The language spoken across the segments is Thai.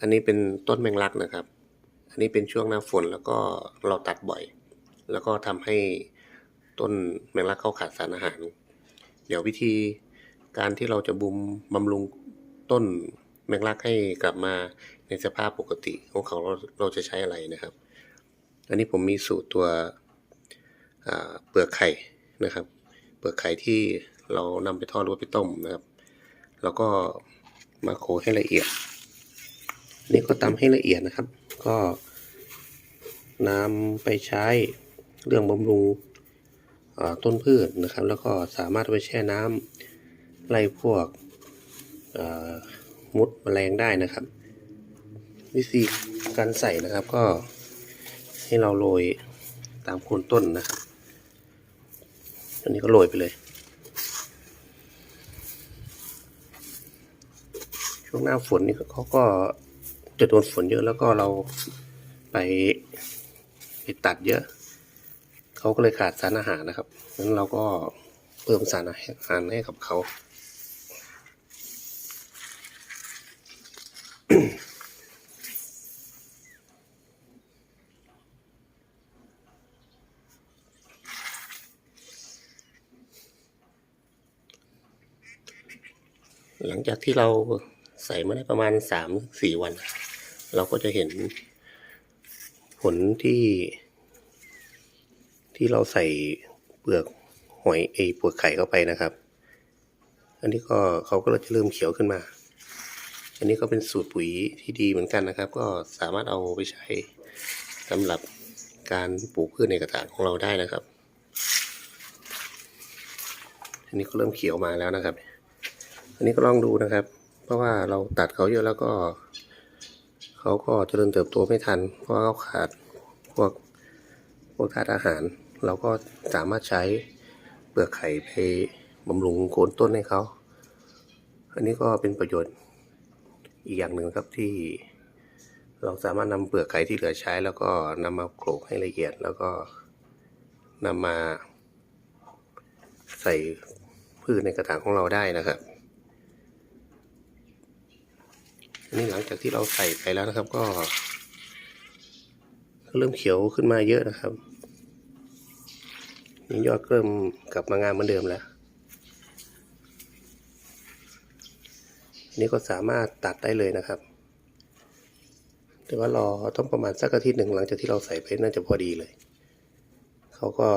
อันนี้เป็นต้นแมงลักนะครับ อันนี้เป็นช่วงหน้าฝนแล้วก็เราตัดบ่อย แล้วก็ทำให้ต้นแมงลักเขาขาดสารอาหาร เดี๋ยววิธีการที่เราจะบุมบำรุงต้นแมงลักให้กลับมาในสภาพปกติของเขาเราเราจะใช้อะไรนะครับ อันนี้ผมมีสูตรตัวเปลือกไข่นะครับ เปลือกไข่ที่เรานำไปทอดหรือไปต้มนะครับ แล้วก็มาโขลกให้ละเอียด นี่ก็ตำให้ละเอียดนะครับ ก็นำไปใช้เรื่องบำรุงต้นพืชนะครับ แล้วก็สามารถไปแช่น้ำไล่พวกมุดแมลงได้นะครับ วิธีการใส่นะครับก็ให้เราโรยตามโคนต้นนะครับอันนี้ก็โรยไปเลย ช่วงหน้าฝนนี่เขาก็ จะโดนฝนเยอะแล้วก็เราไปไปตัดเยอะ เขาก็เลยขาดสารอาหารนะครับงั้นเราก็เพิ่มสารอาหารให้กับเขาหลังจากที่เรา ใส่มาได้ประมาณสามสี่วัน เราก็จะเห็นผลที่ ที่เราใส่เปลือกหอยเอเปลือกไข่เข้าไปนะครับ อันนี้ก็เขาก็จะเริ่มเขียวขึ้นมา อันนี้ก็เป็นสูตรปุ๋ยที่ดีเหมือนกันนะครับ ก็สามารถเอาไปใช้สำหรับการปลูกพืชในกระถางของเราได้นะครับ อันนี้ก็เริ่มเขียวมาแล้วนะครับ อันนี้ก็ลองดูนะครับ เพราะว่าเราตัดเขาเยอะแล้วก็ เขาก็เจริญเติบโตไม่ทัน เพราะเขาขาดพวกพวกธาตุอาหาร เราก็สามารถใช้เปลือกไข่ไปบำรุงโคนต้นให้เขา อันนี้ก็เป็นประโยชน์อีกอย่างหนึ่งครับที่เราสามารถนำเปลือกไข่ที่เหลือใช้ แล้วก็นำมาโขลกให้ละเอียด แล้วก็นำมาใส่พืชในกระถางของเราได้นะครับ อันนี้หลังจากที่เราใส่ไปแล้วนะครับ ก็เริ่มเขียวขึ้นมาเยอะนะครับนี่ยอดเริ่มกลับมางามเหมือนเดิมแล้วนนี้ก็สามารถตัดได้เลยนะครับ แต่ว่ารอต้องประมาณสักอาทิตย์หนึ่งหลังจากที่เราใส่ไปน่าจะพอดีเลย เขาก็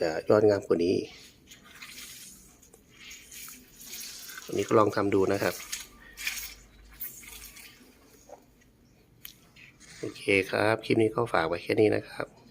จะยอดงามกว่านี้อันนี้ก็ลองทำดูนะครับ โอเคครับ คลิปนี้ก็ฝากไว้แค่นี้นะครับ